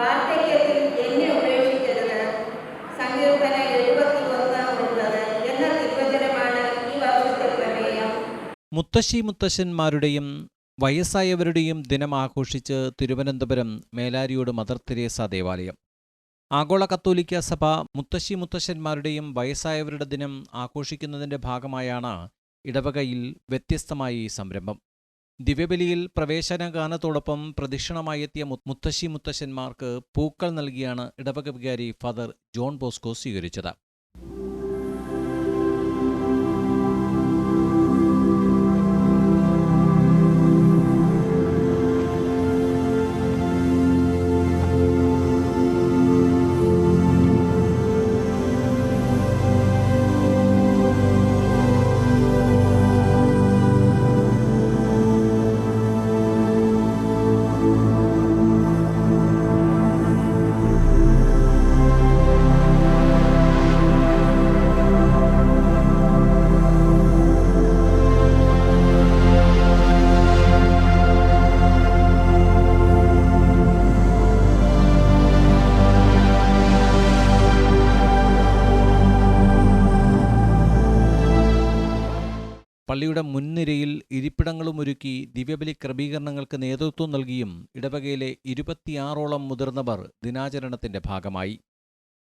ഈ മുത്തശ്ശി മുത്തശ്ശന്മാരുടെയും വയസ്സായവരുടെയും ദിനം ആഘോഷിച്ച് തിരുവനന്തപുരം മേലാരിയോട് മദർ തെരേസ ദേവാലയം. ആഗോള കത്തോലിക്ക സഭ മുത്തശ്ശി മുത്തശ്ശന്മാരുടെയും വയസ്സായവരുടെ ദിനം ആഘോഷിക്കുന്നതിന്റെ ഭാഗമായാണ് ഇടവകയിൽ വ്യത്യസ്തമായ സംരംഭം. ദിവ്യബലിയിൽ പ്രവേശന ഗാനത്തോടൊപ്പം പ്രദക്ഷിണമായി എത്തിയ മുത്തശ്ശി മുത്തശ്ശന്മാർക്ക് പൂക്കൾ നൽകിയാണ് ഇടവക വികാരി ഫാദർ ജോൺ ബോസ്കോ സ്വീകരിച്ചത്. പള്ളിയുടെ മുൻനിരയിൽ ഇരിപ്പിടങ്ങളും ഒരുക്കി ദിവ്യബലി ക്രമീകരണങ്ങൾക്ക് നേതൃത്വം നൽകിയും ഇടവകയിലെ ഇരുപത്തിയാറോളം മുതിർന്നവർ ദിനാചരണത്തിന്റെ ഭാഗമായി.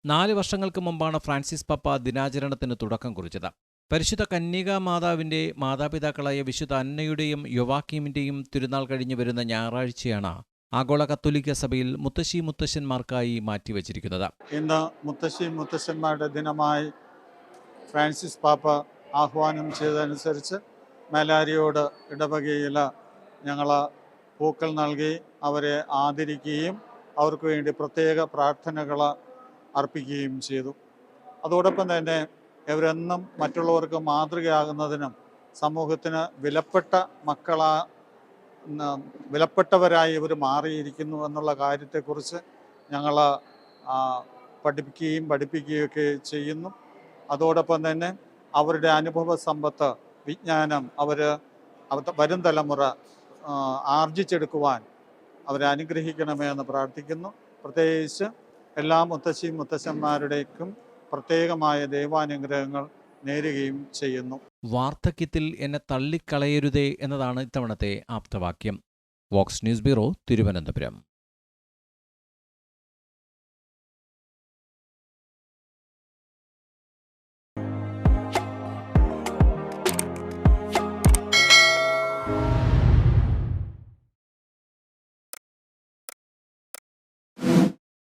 നാല് വർഷങ്ങൾക്ക് മുമ്പാണ് ഫ്രാൻസിസ് പപ്പ ദിനാചരണത്തിന് തുടക്കം കുറിച്ചത്. പരിശുദ്ധ കന്യകാ മാതാവിന്റെ മാതാപിതാക്കളായ വിശുദ്ധ അന്നയുടെയും യുവാക്കീമിന്റെയും തിരുനാൾ കഴിഞ്ഞു വരുന്ന ഞായറാഴ്ചയാണ് ആഗോള കത്തോലിക്ക സഭയിൽ മുത്തശ്ശി മുത്തശ്ശന്മാർക്കായി മാറ്റിവച്ചിരിക്കുന്നത്. ഇന്ന് മുത്തശ്ശി മുത്തശ്ശന്മാരുടെ ദിനമായി ഫ്രാൻസിസ് പാപ്പ ആഹ്വാനം ചെയ്തതനുസരിച്ച് മേലാരിയോട് ഇടവകയിൽ ഞങ്ങൾ പൂക്കൾ നൽകി അവരെ ആദരിക്കുകയും അവർക്ക് വേണ്ടി പ്രത്യേക പ്രാർത്ഥനകൾ അർപ്പിക്കുകയും ചെയ്തു. അതോടൊപ്പം തന്നെ ഇവരെന്നും മറ്റുള്ളവർക്ക് മാതൃകയാകുന്നതിനും സമൂഹത്തിന് വിലപ്പെട്ട മക്കളാ വിലപ്പെട്ടവരായി ഇവർ മാറിയിരിക്കുന്നു എന്നുള്ള കാര്യത്തെക്കുറിച്ച് ഞങ്ങൾ പഠിപ്പിക്കുകയും പഠിപ്പിക്കുകയൊക്കെ ചെയ്യുന്നു. അതോടൊപ്പം തന്നെ അവരുടെ അനുഭവ സമ്പത്ത് വിജ്ഞാനം അവർ വരും തലമുറ ആർജിച്ചെടുക്കുവാൻ അവരെ അനുഗ്രഹിക്കണമേ എന്ന് പ്രാർത്ഥിക്കുന്നു. പ്രത്യേകിച്ച് എല്ലാ മുത്തശ്ശിയും മുത്തശ്ശന്മാരുടേക്കും പ്രത്യേകമായ ദൈവാനുഗ്രഹങ്ങൾ നേരുകയും ചെയ്യുന്നു. വാർദ്ധക്യത്തിൽ എന്നെ തള്ളിക്കളയരുതേ എന്നതാണ് ഇത്തവണത്തെ ആപ്തവാക്യം. Vox news bureau Thiruvananthapuram.